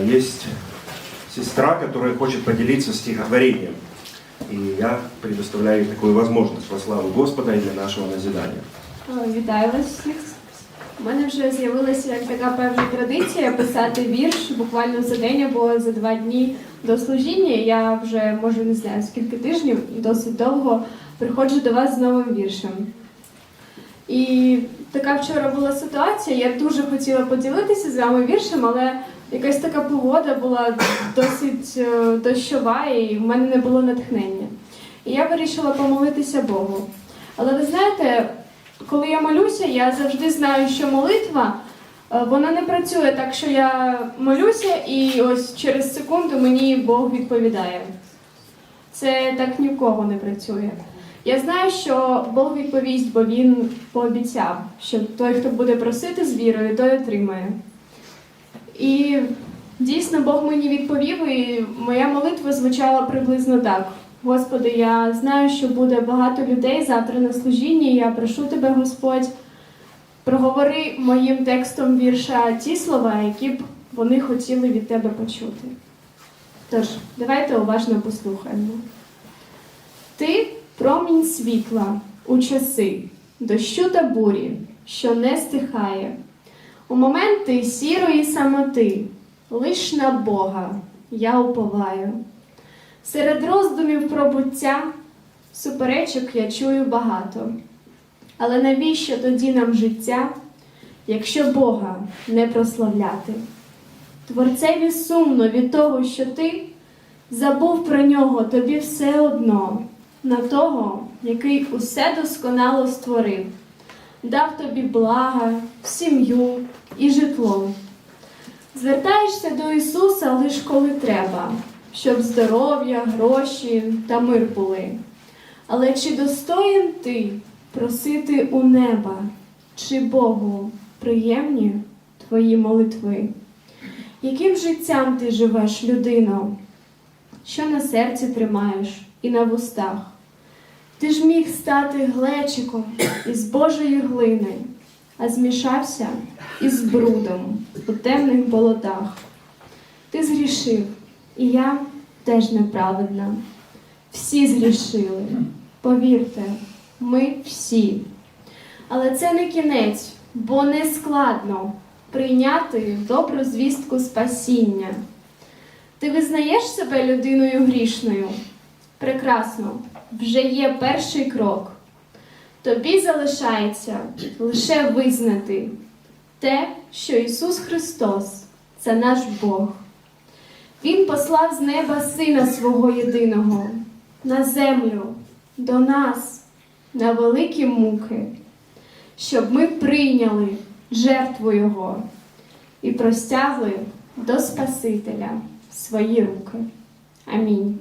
есть сестра, которая хочет поделиться стихотворением. И я предоставляю ей такую возможность во славу Господа и для нашего назидания. Вітаю вас всіх. У мене вже з'явилася така певна традиція писати вірш буквально за день або за два дні до служіння. Я вже може не знаю скільки тижнів, досить довго приходжу до вас з новим віршем. І така вчора була ситуація. Я дуже хотіла поділитися з вами віршем, але якась така погода була досить е, дощова, і в мене не було натхнення. І я вирішила помолитися Богу. Але ви знаєте, коли я молюся, я завжди знаю, що молитва е, вона не працює так, що я молюся, і ось через секунду мені Бог відповідає. Це так ні в кого не працює. Я знаю, що Бог відповість, бо Він пообіцяв, що той, хто буде просити з вірою, той отримає. І дійсно Бог мені відповів, і моя молитва звучала приблизно так. Господи, я знаю, що буде багато людей завтра на служінні. Я прошу тебе, Господь, проговори моїм текстом вірша ті слова, які б вони хотіли від тебе почути. Тож, давайте уважно послухаємо. Ти промінь світла у часи, дощу та бурі, що не стихає. У моменти сірої самоти, лиш на Бога я уповаю. Серед роздумів про буття суперечок я чую багато. Але навіщо тоді нам життя, якщо Бога не прославляти? Творцеві сумно від того, що ти забув про нього тобі все одно, на того, який усе досконало створив, дав тобі блага, сім'ю і житло. Звертаєшся до Ісуса лиш коли треба, щоб здоров'я, гроші та мир були. Але чи достоїн ти просити у неба, чи Богу приємні твої молитви? Яким життям ти живеш, людино, що на серці тримаєш і на вустах? Ти ж міг стати глечиком із Божої глини, а змішався із брудом у темних болотах. Ти згрішив, і я теж неправедна. Всі згрішили. Повірте, ми всі. Але це не кінець, бо не складно прийняти добру звістку спасіння. Ти визнаєш себе людиною грішною? Прекрасно, вже є перший крок. Тобі залишається лише визнати те, що Ісус Христос це наш Бог. Він послав з неба Сина свого єдиного на землю, до нас, на великі муки, щоб ми прийняли жертву Його і простягли до Спасителя свої руки. Амінь.